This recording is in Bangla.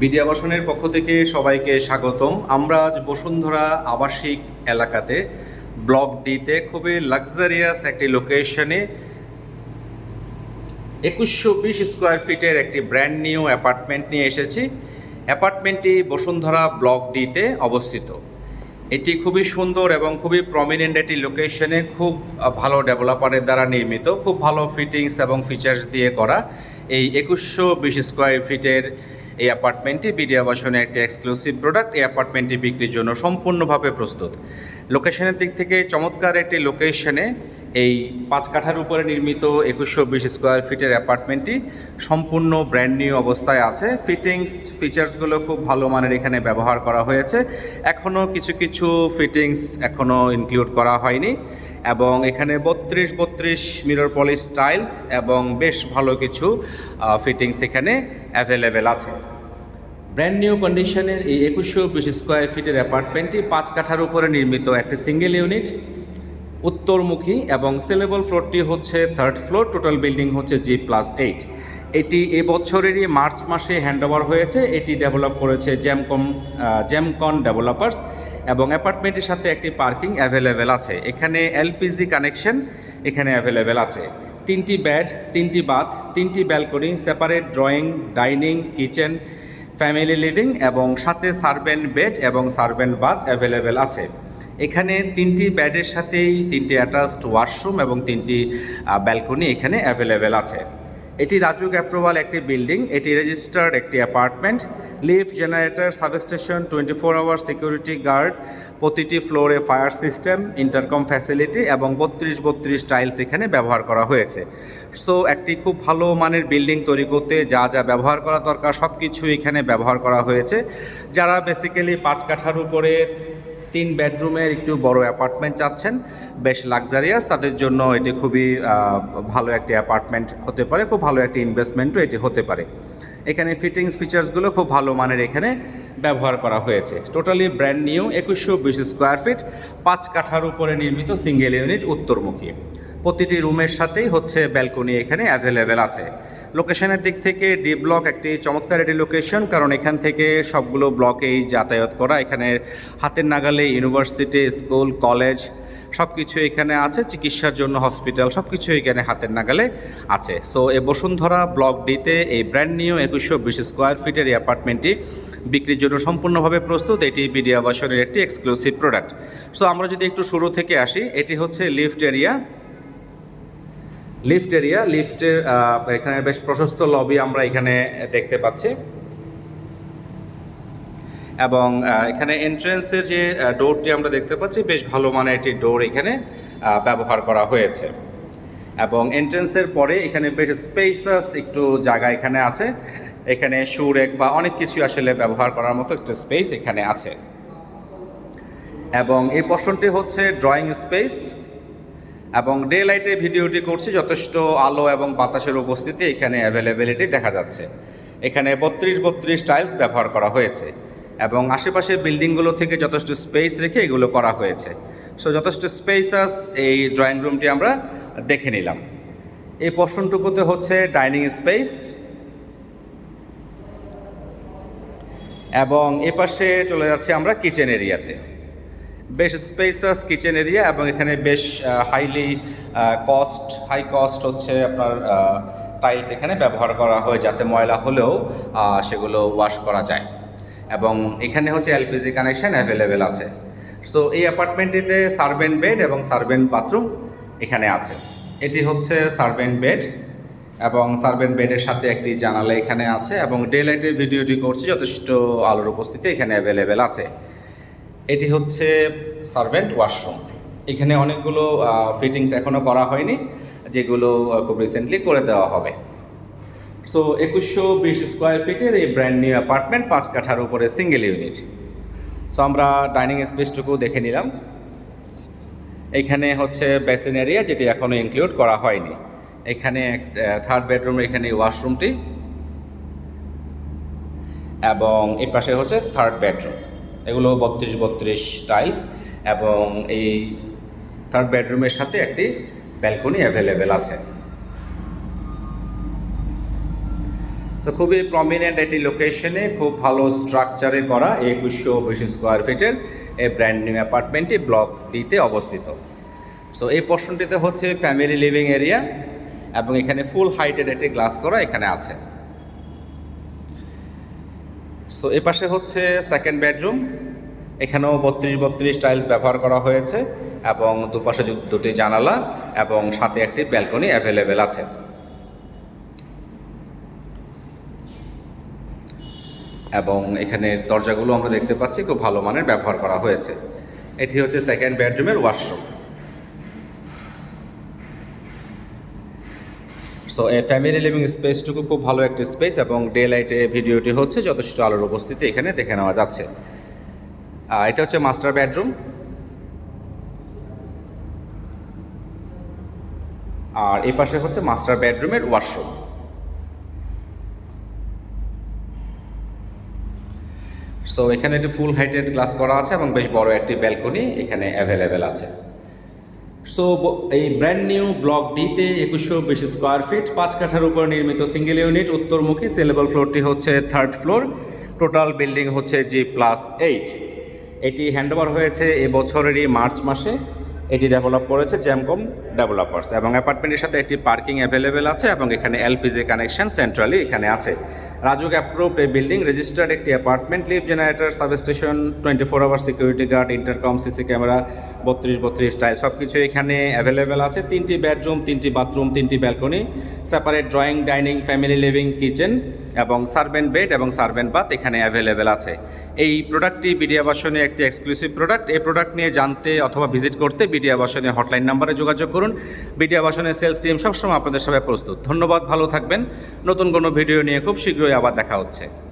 বিদ্যা আবাসনের পক্ষ থেকে সবাইকে স্বাগতম। আমরা আজ বসুন্ধরা আবাসিক এলাকাতে ব্লক ডিতে খুবই লাক্সারিয়াস একটি লোকেশনে একুশশো বিশ স্কোয়ার ফিটের একটি ব্র্যান্ড নিউ অ্যাপার্টমেন্ট নিয়ে এসেছি। অ্যাপার্টমেন্টটি বসুন্ধরা ব্লক ডিতে অবস্থিত। এটি খুবই সুন্দর এবং খুবই প্রমিনেন্ট একটি লোকেশনে খুব ভালো ডেভেলপারের দ্বারা নির্মিত, খুব ভালো ফিটিংস এবং ফিচার্স দিয়ে করা এই একুশশো বিশ স্কোয়ার ফিটের এই অ্যাপার্টমেন্টটি বিডি আবাসনের একটি এক্সক্লুসিভ প্রোডাক্ট এই অ্যাপার্টমেন্টটি বিক্রির জন্য সম্পূর্ণভাবে প্রস্তুত। লোকেশনের দিক থেকে চমৎকার একটি লোকেশনে এই পাঁচ কাঠার উপরে নির্মিত একুশশো বিশ স্কোয়ার ফিটের অ্যাপার্টমেন্টটি সম্পূর্ণ ব্র্যান্ড নিউ অবস্থায় আছে। ফিটিংস ফিচার্সগুলো খুব ভালো মানের এখানে ব্যবহার করা হয়েছে। এখনও কিছু কিছু ফিটিংস এখনও ইনক্লুড করা হয়নি এবং এখানে বত্রিশ বত্রিশ মিরর পলিশ টাইলস এবং বেশ ভালো কিছু ফিটিংস এখানে অ্যাভেলেবেল আছে। ব্র্যান্ড নিউ কন্ডিশনের এই একুশশো বিশ স্কোয়ার ফিটের অ্যাপার্টমেন্টটি পাঁচ কাঠার উপরে নির্মিত একটি সিঙ্গেল ইউনিট উত্তরমুখী এবং সেলেবল ফ্লোরটি হচ্ছে থার্ড ফ্লোর টোটাল বিল্ডিং হচ্ছে জি প্লাস এইট এটি এ বছরেরই মার্চ মাসে হ্যান্ডওভার হয়েছে, এটি ডেভেলপ করেছে জ্যামকম জ্যামকন ডেভেলপার্স এবং অ্যাপার্টমেন্টের সাথে একটি পার্কিং অ্যাভেলেবেল আছে। এখানে এলপিজি কানেকশন এখানে অ্যাভেলেবেল আছে। তিনটি বেড তিনটি বাথ তিনটি balcony separate drawing dining kitchen family living এবং সাথে সার্ভেন্ট বেড এবং সার্ভেন্ট বাথ অ্যাভেলেবেল আছে। এখানে তিনটি ব্যাডের সাথেই তিনটি অ্যাটাচড ওয়াশরুম এবং তিনটি ব্যালকনি এখানে অ্যাভেলেবেল আছে। এটি রাজুক অ্যাপ্রুভাল একটি বিল্ডিং, এটি রেজিস্টার্ড একটি apartment lift generator, substation twenty four hour security guard প্রতিটি ফ্লোরে ফায়ার সিস্টেম ইন্টারকম ফ্যাসিলিটি এবং বত্রিশ বত্রিশ টাইলস এখানে ব্যবহার করা হয়েছে। সো একটি খুব ভালো মানের বিল্ডিং তৈরি করতে যা যা ব্যবহার করা দরকার সব কিছু এখানে ব্যবহার করা হয়েছে। যারা বেসিক্যালি পাঁচ কাঠার উপরে তিন বেডরুমের একটু বড় অ্যাপার্টমেন্ট চাচ্ছেন। বেশ লাক্সারিয়াস, তাদের জন্য এটি খুবই ভালো একটি অ্যাপার্টমেন্ট হতে পারে, খুব ভালো একটি ইনভেস্টমেন্টও এটি হতে পারে। এখানে ফিটিংস, ফিচার্সগুলো খুব ভালো মানের এখানে ব্যবহার করা হয়েছে। টোটালি ব্র্যান্ড নিউ, একুশশো বিশ স্কোয়ার ফিট, পাঁচ কাঠার উপরে নির্মিত সিঙ্গেল ইউনিট উত্তরমুখী। প্রতিটি রুমের সাথেই হচ্ছে ব্যালকনি এখানে অ্যাভেলেবেল আছে। লোকেশনের দিক থেকে ডি ব্লক একটি চমৎকার একটি লোকেশন কারণ এখান থেকে সবগুলো ব্লকেই যাতায়াত করা। এখানে হাতের নাগালে ইউনিভার্সিটি স্কুল কলেজ সব কিছু এখানে আছে, চিকিৎসার জন্য হসপিটাল সব কিছু এখানে হাতের নাগালে আছে। সো এই বসুন্ধরা ব্লক ডিতে এই ব্র্যান্ড নিউ একুশশো বিশ স্কোয়ার ফিটের এই অ্যাপার্টমেন্টটি বিক্রির জন্য সম্পূর্ণভাবে প্রস্তুত। এটি বিডি আবাসনের একটি এক্সক্লুসিভ প্রোডাক্ট সো আমরা যদি একটু শুরু থেকে আসি, এটি হচ্ছে লিফট এরিয়া লিফট এরিয়া, লিফটের এখানে বেশ প্রশস্ত লবি আমরা এখানে দেখতে পাচ্ছি। এবং এখানে এন্ট্রেন্সের যে ডোরটি আমরা দেখতে পাচ্ছি, বেশ ভালো মানের একটি ডোর এখানে ব্যবহার করা হয়েছে। এবং এন্ট্রেন্সের পরে এখানে বেশ স্পেসাস একটু জায়গা এখানে আছে। এখানে সুরেক বা অনেক কিছু আসলে ব্যবহার করার মতো একটা স্পেস এখানে আছে। এবং এই পোর্শনটি হচ্ছে ড্রয়িং স্পেস এবং ডে লাইটে ভিডিওটি করছি, যথেষ্ট আলো এবং বাতাসের উপস্থিতি এখানে অ্যাভেলেবিলিটি দেখা যাচ্ছে। এখানে বত্রিশ বত্রিশ টাইলস ব্যবহার করা হয়েছে এবং আশেপাশের বিল্ডিংগুলো থেকে যথেষ্ট স্পেস রেখে এগুলো করা হয়েছে। সো যথেষ্ট স্পেসাস এই ড্রয়িং রুমটি আমরা দেখে নিলাম। এই পোর্শনটুকুতে হচ্ছে ডাইনিং স্পেস এবং এপাশে চলে যাচ্ছে আমরা কিচেন এরিয়াতে বেশ স্পেসাস কিচেন এরিয়া এবং এখানে বেশ হাইলি কস্ট হাই কস্ট হচ্ছে আপনার টাইলস এখানে ব্যবহার করা হয় যাতে ময়লা হলেও সেগুলো ওয়াশ করা যায়। এবং এখানে হচ্ছে এলপিজি কানেকশন অ্যাভেলেবেল আছে। সো এই অ্যাপার্টমেন্টটিতে সার্ভেন্ট বেড এবং সার্ভেন্ট বাথরুম এখানে আছে। এটি হচ্ছে সার্ভেন্ট বেড এবং সার্ভেন্ট বেডের সাথে একটি জানালা এখানে আছে এবং ডে লাইটের ভিডিওটি করছি, যথেষ্ট আলোর উপস্থিতি এখানে অ্যাভেলেবেল আছে। এটি হচ্ছে সার্ভেন্ট ওয়াশরুম এখানে অনেকগুলো ফিটিংস এখনও করা হয়নি, যেগুলো খুব রিসেন্টলি করে দেওয়া হবে। সো একুশশো বিশ স্কোয়ার ফিটের এই ব্র্যান্ড নিউ অ্যাপার্টমেন্ট পাঁচ কাঠার উপরে সিঙ্গেল ইউনিট সো আমরা ডাইনিং স্পেসটুকু দেখে নিলাম। এখানে হচ্ছে বেসিন এরিয়া যেটি এখনও ইনক্লুড করা হয়নি। এখানে থার্ড বেডরুম এখানে ওয়াশরুমটি এবং এই পাশে হচ্ছে থার্ড বেডরুম এগুলো বত্রিশ বত্রিশ টাইলস এবং এই থার্ড বেডরুমের সাথে একটি ব্যালকনি অ্যাভেলেবেল আছে। তো খুবই প্রমিনেন্ট একটি লোকেশনে খুব ভালো স্ট্রাকচারে করা, একুশশো বিশ স্কোয়ার ফিটের এই ব্র্যান্ড নিউ অ্যাপার্টমেন্টটি ব্লক ডিতে অবস্থিত। সো এই পোর্শনটিতে হচ্ছে ফ্যামিলি লিভিং এরিয়া এবং এখানে ফুল হাইটের একটি গ্লাস করা এখানে আছে। সো এ পাশে হচ্ছে সেকেন্ড বেডরুম এখানেও বত্রিশ বত্রিশ টাইলস ব্যবহার করা হয়েছে এবং দুপাশে দুটি জানালা এবং সাথে একটি ব্যালকনি অ্যাভেলেবেল আছে। এবং এখানে দরজাগুলো আমরা দেখতে পাচ্ছি, খুব ভালো মানের ব্যবহার করা হয়েছে। এটি হচ্ছে সেকেন্ড বেডরুমের ওয়াশরুম সো এই ফ্যামিলি লিভিং স্পেসটুকু খুব ভালো একটি স্পেস এবং ডে লাইটে ভিডিওটি হচ্ছে যথেষ্ট আলোর উপস্থিতি এখানে দেখে নেওয়া যাচ্ছে। এটা হচ্ছে মাস্টার বেডরুম আর এই পাশে হচ্ছে মাস্টার বেডরুমের ওয়াশরুম সো এখানে একটি ফুল হাইটেড গ্লাস করা আছে এবং বেশ বড় একটি ব্যালকনি এখানে অ্যাভেলেবেল আছে। সো এই ব্র্যান্ড নিউ ব্লক ডিতে একুশশো বিশ স্কোয়ার ফিট পাঁচ কাঠার উপর নির্মিত সিঙ্গেল ইউনিট উত্তরমুখী সেলেবল ফ্লোরটি হচ্ছে থার্ড ফ্লোর টোটাল বিল্ডিং হচ্ছে জি প্লাস এইট এটি হ্যান্ডওভার হয়েছে এ বছরেরই মার্চ মাসে। এটি ডেভেলপ করেছে জ্যামকম ডেভেলপার্স এবং অ্যাপার্টমেন্টের সাথে একটি পার্কিং অ্যাভেলেবেল আছে এবং এখানে এলপিজি কানেকশন সেন্ট্রালি এখানে আছে। রাজুক অ্যাপ্রুভড এই বিল্ডিং রেজিস্টার্ড একটি apartment leave generator substation twenty four hour security guard intercom CC camera বত্রিশ বত্রিশ টাইল সব কিছু এখানে অ্যাভেলেবেল আছে। তিনটি বেডরুম তিনটি বাথরুম তিনটি balcony separate drawing dining family living kitchen এবং সার্ভেন্ট বেড এবং সার্ভেন্ট বাথ এখানে অ্যাভেলেবেল আছে। এই প্রোডাক্টটি বিডিয়া বাসনে একটি এক্সক্লুসিভ প্রোডাক্ট এই প্রোডাক্ট নিয়ে জানতে অথবা ভিজিট করতে বিডিয়া বাসনে হটলাইন নাম্বারে যোগাযোগ করুন। বিডিয়া বাসনের সেলস টিম সবসময় আপনাদের সবাই প্রস্তুত। ধন্যবাদ, ভালো থাকবেন। নতুন কোনো ভিডিও নিয়ে খুব শীঘ্রই আবার দেখা হচ্ছে।